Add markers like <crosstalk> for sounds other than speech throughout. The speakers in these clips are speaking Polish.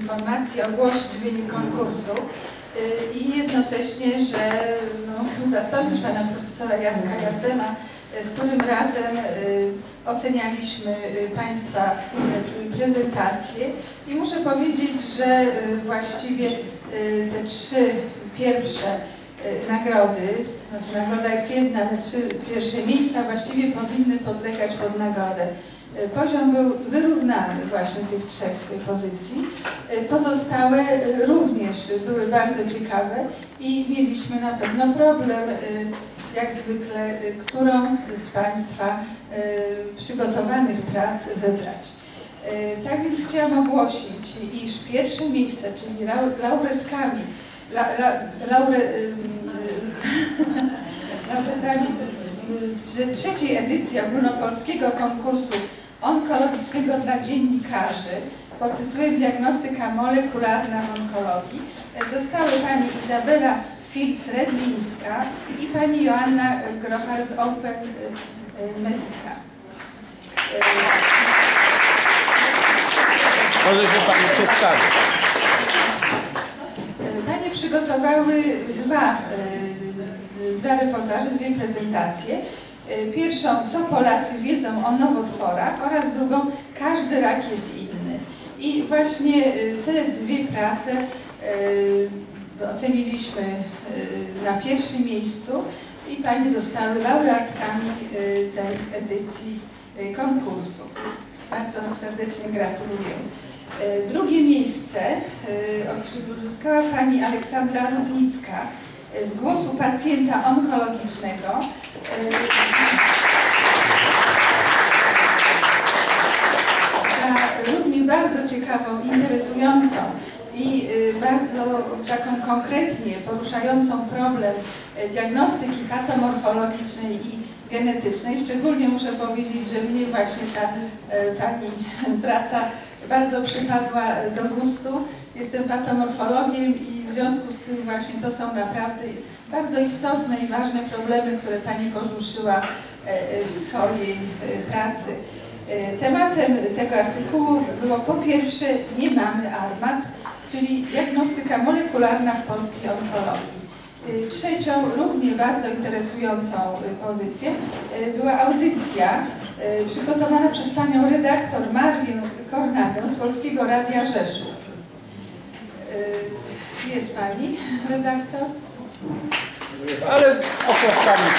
informacji ogłosić wynik konkursu. Y, i jednocześnie, że no, zastąpić pana profesora Jacka Jasema, y, z którym razem y, ocenialiśmy państwa prezentacje i muszę powiedzieć, że właściwie te trzy pierwsze nagrody, znaczy nagroda jest jedna, ale trzy pierwsze miejsca właściwie powinny podlegać pod nagrodę poziom był wyrównany właśnie tych trzech pozycji. E, pozostałe e, również były bardzo ciekawe i mieliśmy na pewno problem, jak zwykle, którą z Państwa przygotowanych prac wybrać. Tak więc chciałam ogłosić, iż pierwsze miejsce, czyli laureatkami, la, la, laure, <laughs> laureatami trzeciej edycji ogólnopolskiego konkursu onkologicznego dla dziennikarzy pod tytułem Diagnostyka molekularna w onkologii zostały pani Izabela Filc-Redlińska i pani Joanna Grochar z Open Medica. Może się Pani przedstawić. Panie przygotowały dwa, dwa reportaże, dwie prezentacje. Y, pierwszą, co Polacy wiedzą o nowotworach oraz drugą, każdy rak jest inny. I właśnie y, te dwie prace y, oceniliśmy na pierwszym miejscu i Pani zostały laureatkami tej edycji konkursu. Bardzo serdecznie gratuluję. Drugie miejsce uzyskała Pani Aleksandra Rudnicka z głosu pacjenta onkologicznego. Za równie bardzo ciekawą, interesującą i y, bardzo taką konkretnie poruszającą problem diagnostyki patomorfologicznej i genetycznej. Szczególnie muszę powiedzieć, że mnie właśnie ta Pani praca bardzo przypadła do gustu. Jestem patomorfologiem i w związku z tym właśnie to są naprawdę bardzo istotne i ważne problemy, które Pani poruszyła e, e, w swojej e, pracy. Tematem tego artykułu było po pierwsze nie mamy armat, czyli diagnostyka molekularna w polskiej onkologii. Trzecią, równie bardzo interesującą pozycję była audycja przygotowana przez panią redaktor Marię Kornagę z Polskiego Radia Rzeszów. Jest pani redaktor? Ale oklaskami.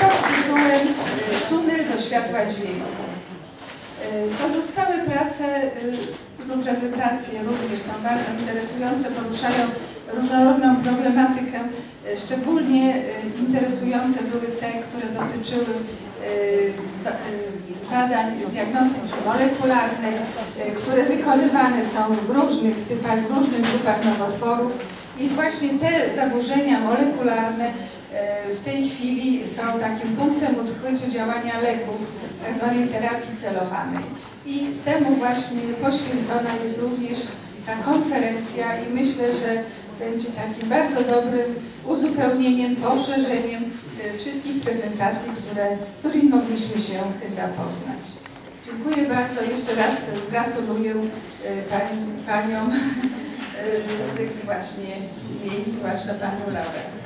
Pod tytułem Tunel do światła dźwięku. Pozostałe prace lub prezentacje również są bardzo interesujące, poruszają różnorodną problematykę. Szczególnie interesujące były te, które dotyczyły badań diagnostyki molekularnej, które wykonywane są w różnych typach, w różnych grupach nowotworów i właśnie te zaburzenia molekularne w tej chwili są takim punktem odkryciu działania leków, tzw. terapii celowanej. I temu właśnie poświęcona jest również ta konferencja i myślę, że będzie takim bardzo dobrym uzupełnieniem, poszerzeniem e, wszystkich prezentacji, które, z którymi mogliśmy się zapoznać. Dziękuję bardzo. Jeszcze raz gratuluję e, pani, paniom <laughs> tych właśnie miejsc, zwłaszcza panu laureatom.